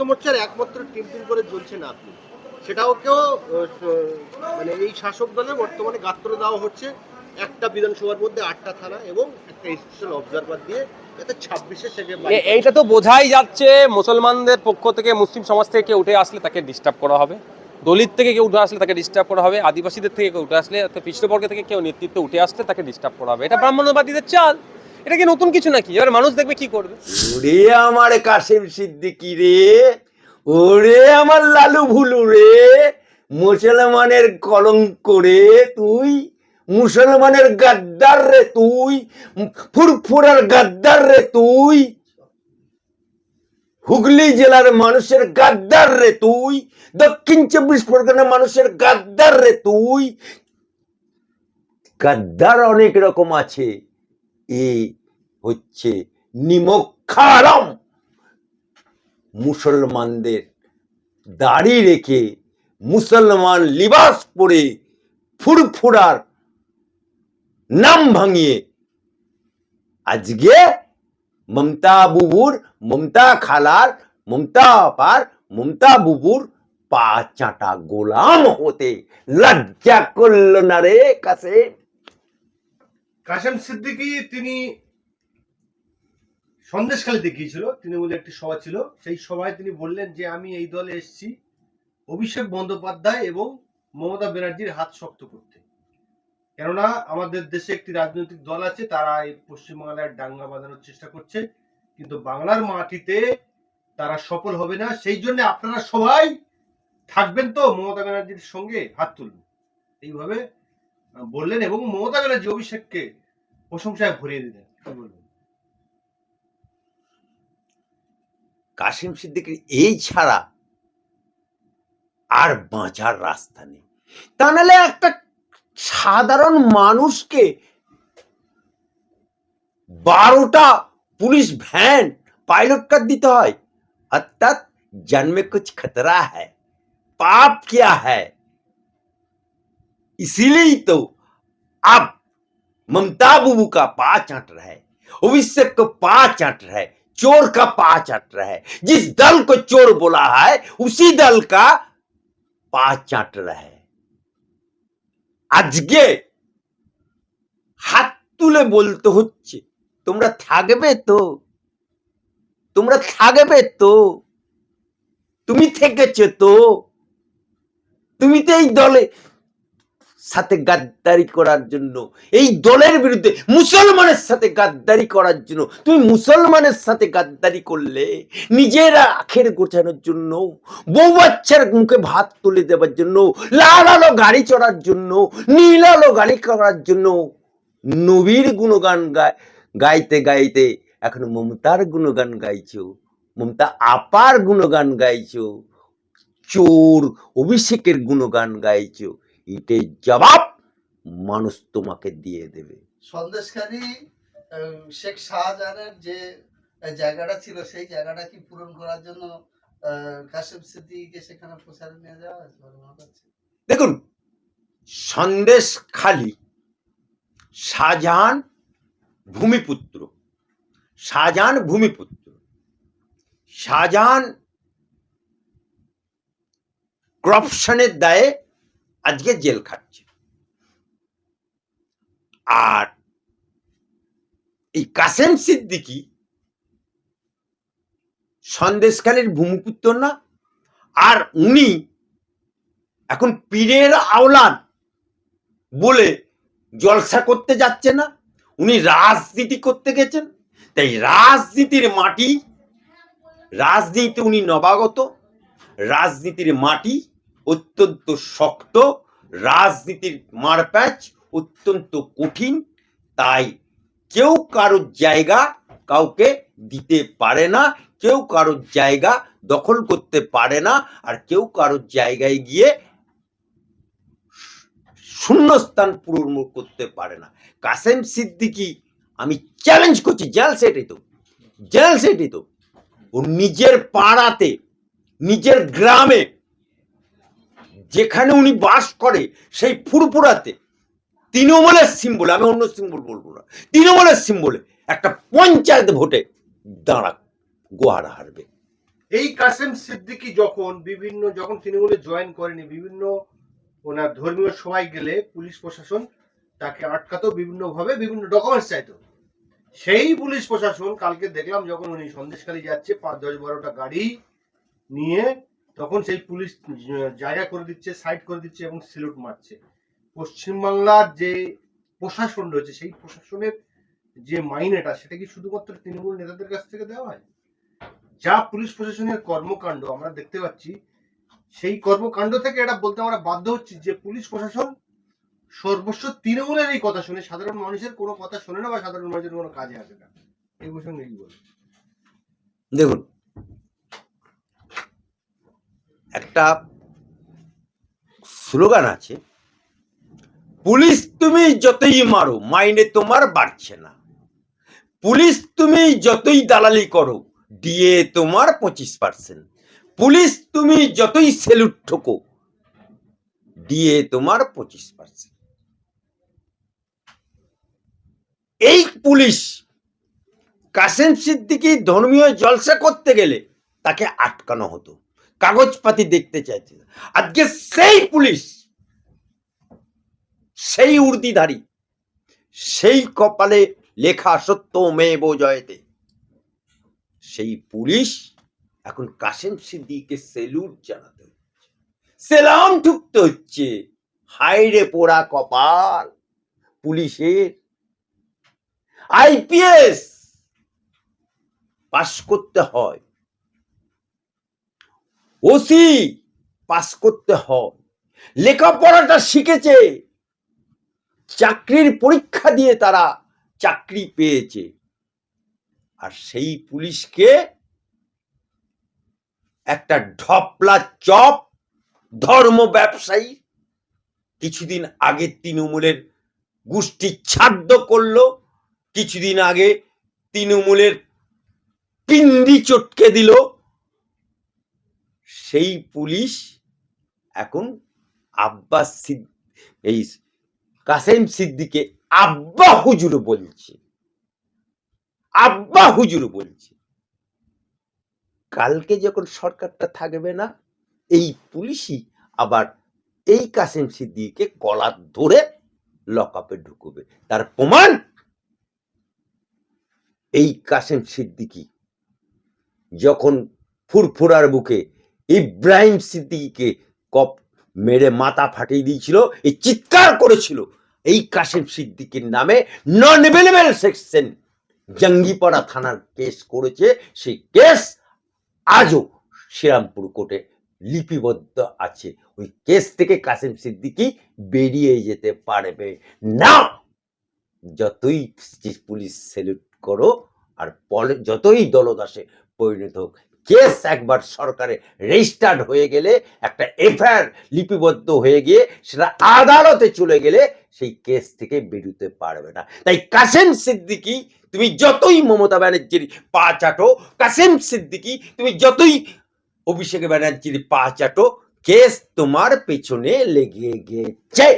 ঐক্যমোর্চার একমাত্র team team করে জ্বলছে না আপনি। সেটাও কেউ মানে এই শাসক দলে বর্তমানে গাত্র দেওয়া হচ্ছে একটা বিধানসভার মধ্যে আটটা থানা এবং একটা স্পেশাল অবজারভার দিয়ে এইটা তো বোঝাই যাচ্ছে মুসলমানদের পক্ষ থেকে মুসলিম সমাজ থেকে কেউ উঠে আসলে তাকে ডিস্টার্ব করা হবে। দলিত থেকে কেউ উঠে আসলে তাকে ডিস্টার্ব করা হবে আদিবাসীদের থেকে কেউ উঠে আসলে পৃষ্ঠবর্গ থেকে কেউ নেতৃত্ব উঠে আসলে তাকে ডিস্টার্ব করা হবে। এটা ব্রাহ্মণবাদীদের চাল। এটা কি নতুন কিছু নাকি? এবার মানুষ দেখবে কি করবে। ওরে আমার কাসেম সিদ্দিকি রে, ওরে আমার লালু ভুলু রে, মুসলমানের কলঙ্ক রে তুই, মুসলমানের গাদ্দার রে তুই, ফুরফুরার গাদ্দার রে তুই, হুগলি জেলার মানুষের গাদ্দার রে তুই, দক্ষিণ চব্বিশ পরগনার মানুষের গাদ্দার রে তুই। গাদ্দার অনেক রকম আছে। এই হচ্ছে নিমক্ষারম। মুসলমানদের দাড়ি রেখে মুসলমান লিবাস পরে ফুরফুরার নাম ভাঙিয়ে আজকে মমতা বুবুর, মমতা খালার, মমতা আপার, মমতা বুবুর পা চাটা গোলাম হতে লজ্জা করল না রে কাছে কাশেম সিদ্দিকী, তিনি সন্দেশখালীতে গিয়েছিল তৃণমূলের একটি সভা ছিল। সেই সভায় তিনি বললেন যে, আমি এই দলে এসেছি অভিষেক বন্দ্যোপাধ্যায় এবং মমতা ব্যানার্জির হাত শক্ত করতে। কেননা, আমাদের দেশে একটি রাজনৈতিক দল আছে, তারা এই পশ্চিমবাংলায় ডাঙ্গা বাঁধানোর চেষ্টা করছে। কিন্তু বাংলার মাটিতে তারা সফল হবে না। সেই জন্য আপনারা সবাই থাকবেন তো মমতা ব্যানার্জির সঙ্গে হাত তুলবেন। এইভাবে বললেন এবং মমতা ব্যানার্জি অভিষেককে প্রশংসায় ভরিয়ে দিলেন। কি বলবেন? কাশিম সিদ্দিকের এই ছাড়া আর বাঁচার রাস্তা নেই তা নাহলে একটা সাধারণ মানুষকে বারোটা পুলিশ ভ্যান पायलट कर दिता है अर्थात जन में कुछ खतरा है पाप क्या है इसीलिए तो अब ममता बुबू का पा चाट रहा है अभिषेक को पा चाट रहा है चोर का पा चाट रहा है जिस दल को चोर बोला है उसी दल का पा चाट रहा है আজকে হাত তুলে বলতে হচ্ছে তোমরা থাকবে তো তোমরা থাকবে তো তুমি থেকেছো তো তুমি তো এই দলে সাথে গাদ্দারি করার জন্য। এই দলের বিরুদ্ধে মুসলমানের সাথে গাদ্দারি করার জন্য। তুমি মুসলমানের সাথে গাদ্দারি করলে নিজের আখের গোছানোর জন্য, বউ বাচ্চার মুখে ভাত তুলে দেওয়ার জন্য, লাল আলো গাড়ি চড়ার জন্য, নীল আলো গাড়ি করার জন্য নবীর গুণগান গায় গাইতে গাইতে এখন মমতার গুণগান গাইছো, মমতা আপার গুণগান গাইছো, চোর অভিষেকের গুণগান গাইছো। এটাই জবাব মানুষ তোমাকে দিয়ে দেবে। সন্দেশখালী শেখ শাহজাহানের যে জায়গাটা ছিল সেই জায়গাটা কি পূরণ করার জন্য কাশেম সিদ্দিকীকে সেখানে প্রচারে নিয়ে যাওয়া হয়েছে দেখুন সন্দেশ খালি শাহজাহান ভূমিপুত্র। শাহজাহান ভূমিপুত্র। শাহজাহান করপশনের দায়ে আজকে জেল খাচ্ছে। আর এই কাসেম সিদ্দিকি সন্দেশখালীর ভূমিপুত্র না, আর উনি এখন পীরের আওলাদ বলে জলসা করতে যাচ্ছে না, উনি রাজনীতি করতে গেছেন। তাই রাজনীতির মাটি রাজনীতি উনি নবাগত, রাজনীতির মাটি অত্যন্ত শক্ত, রাজনীতির মারপ্যাচ অত্যন্ত কঠিন। তাই কেউ কারোর জায়গা কাউকে দিতে পারে না, কেউ কারোর জায়গা দখল করতে পারে না, আর কেউ কারোর জায়গায় গিয়ে শূন্যস্থান পূরণ করতে পারে না। কাসেম সিদ্দিকি, আমি চ্যালেঞ্জ করছি, জেল সেটাই তো, জেল সেটাই তো। ও নিজের পাড়াতে, নিজের গ্রামে যেখানে উনি বাস করে, সেই ফুরফুরাতে তৃণমূলের সিম্বল আমি অন্য সিম্বল বলব না, তৃণমূলের সিম্বলে একটা পঞ্চায়েত ভোটে দাঁড়া, গোহারা হারবে। এই কাসেম সিদ্দিকি যখন বিভিন্ন, যখন তৃণমূলে জয়েন করেনি, বিভিন্ন ওনার ধর্মীয় সবাই গেলে পুলিশ প্রশাসন তাকে আটকাতো বিভিন্ন ভাবে বিভিন্ন ডকুমেন্টস চাইতো। সেই পুলিশ প্রশাসন, কালকে দেখলাম যখন উনি সন্দেশখালী যাচ্ছে, পাঁচ দশ বারোটা গাড়ি নিয়ে তখন সেই পুলিশ জায়গা করে দিচ্ছে সাইড করে দিচ্ছে এবং সিলুট মারছে। পশ্চিমবাংলার যে প্রশাসন রয়েছে, সেই প্রশাসনের যে মাইনেটা, সেটা কি শুধুমাত্র তৃণমূল নেতাদের কাছ থেকে দেওয়া হয়? যা পুলিশ প্রশাসনের কর্মকাণ্ড, আমরা দেখতে পাচ্ছি, সেই কর্মকাণ্ড থেকে এটা বলতে আমরা বাধ্য হচ্ছি যে পুলিশ প্রশাসন সর্বস্ব তৃণমূলের এই কথা শুনে, সাধারণ মানুষের কোনো কথা শোনে না বা সাধারণ মানুষের কোনো কাজে আসে না। এই প্রসঙ্গে কি বলব? দেখুন একটা স্লোগান আছে, পুলিশ তুমি যতই মারো, মাইনে তোমার বাড়ছে না। পুলিশ তুমি যতই দালালি করো, ডিএ তোমার পঁচিশ পার্সেন্ট। পুলিশ তুমি যতই সেলুট ঠোকো, ডিএ তোমার পঁচিশ পার্সেন্ট। এই পুলিশ কাসেম সিদ্দিকি ধর্মীয় জলসা করতে গেলে তাকে আটকানো হতো। কাগজপাতি দেখতে চাইছে। আজকে সেই পুলিশ, সেই উর্দিধারী, সেই কপালে লেখা সত্য মেব জয়তে, সেই পুলিশ এখন কাসেম সিদ্দিককে সেলুট জানাতে হচ্ছে। সেলাম ঠুকতে হচ্ছে। হাইরে পোড়া কপাল পুলিশের। আইপিএস পাশ করতে হয়। ওসি, পাস করতে হয়। লেখাপড়াটা শিখেছে। চাকরির পরীক্ষা দিয়ে তারা চাকরি পেয়েছে। আর সেই পুলিশকে একটা ঢপলা চপ, ধর্ম ব্যবসায়ী কিছুদিন আগে তৃণমূলের গোষ্ঠী ছাদ্য করল। কিছুদিন আগে তৃণমূলের পিন্ডি চটকে দিল। সেই পুলিশ এখন আব্বাস সিদ এই কাসেম সিদ্দিকে আব্বা হুজুর বলছে। আব্বা হুজুর বলছে। কালকে যখন সরকারটা থাকবে না, এই পুলিশই আবার এই কাসেম সিদ্দিকে গলা ধরে লকআপে ঢুকবে। তার প্রমাণ এই কাসেম সিদ্দিকি যখন ফুরফুরার বুকে ইব্রাহিম সিদ্দিকিকে কপ মেরে মাথা ফাটিয়ে দিয়েছিল, এই চিৎকার করেছিল। এই কাসেম সিদ্দিকির নামে নন অ্যাভেলেবেল সেকশন জঙ্গিপাড়া থানার কেস করেছে। সেই কেস আজও শ্রীরামপুর কোর্টে লিপিবদ্ধ আছে। ওই কেস থেকে কাসেম সিদ্দিকি বেরিয়ে যেতে পারবে না। যতই পুলিশ সেলুট করো, আর পরে যতই দলদাসে পরিণত হোক কেস একবার সরকারে রেজিস্টার্ড হয়ে গেলে, একটা এফআইআর লিপিবদ্ধ হয়ে গিয়ে সেটা আদালতে চলে গেলে সেই কেস থেকে বেরোতে পারবে না। তাই কাসেম সিদ্দিকি, তুমি যতই মমতা ব্যানার্জির পা চাটো, কাসেম সিদ্দিকি, তুমি যতই অভিষেক ব্যানার্জির পা চাটো, কেস তোমার পেছনে লেগে গেছে।